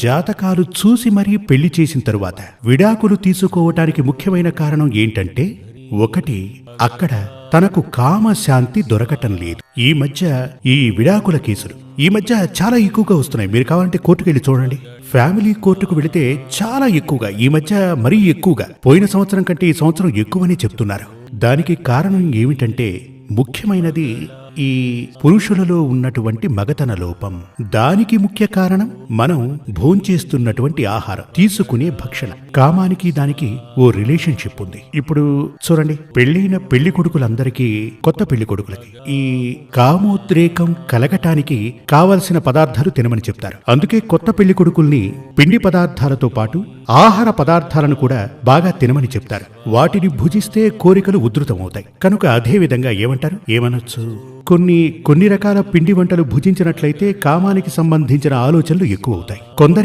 జాతకాలు చూసి మరీ పెళ్ళి చేసిన తరువాత విడాకులు తీసుకోవటానికి ముఖ్యమైన కారణం ఏంటంటే ఒకటి అక్కడ తనకు కామశాంతి దొరకటం లేదు. ఈ మధ్య ఈ విడాకుల కేసులు ఈ మధ్య చాలా ఎక్కువగా వస్తున్నాయి. మీరు కావాలంటే కోర్టుకు వెళ్ళి చూడండి. ఫ్యామిలీ కోర్టుకు వెళితే చాలా ఎక్కువగా ఈ మధ్య మరీ ఎక్కువగా పోయిన సంవత్సరం కంటే ఈ సంవత్సరం ఎక్కువనే చెప్తున్నారు. దానికి కారణం ఏమిటంటే ముఖ్యమైనది ఈ పురుషులలో ఉన్నటువంటి మగతన లోపం. దానికి ముఖ్య కారణం మనం భోంచేస్తున్నటువంటి ఆహారం తీసుకునే భక్షణ. కామానికి దానికి ఓ రిలేషన్షిప్ ఉంది. ఇప్పుడు చూడండి పెళ్ళైన పెళ్ళి కొడుకులందరికీ కొత్త పెళ్ళి కొడుకులకి ఈ కామోద్రేకం కలగటానికి కావలసిన పదార్థాలు తినమని చెప్తారు. అందుకే కొత్త పెళ్ళి కొడుకుల్ని పిండి పదార్థాలతో పాటు ఆహార పదార్థాలను కూడా బాగా తినమని చెప్తారు. వాటిని భుజిస్తే కోరికలు ఉధృతమవుతాయి. కనుక అదేవిధంగా ఏమంటారు? ఏమనొచ్చు? కొన్ని కొన్ని రకాల పిండి వంటలు భుజించినట్లయితే కామానికి సంబంధించిన ఆలోచనలు ఎక్కువ అవుతాయి కొందరి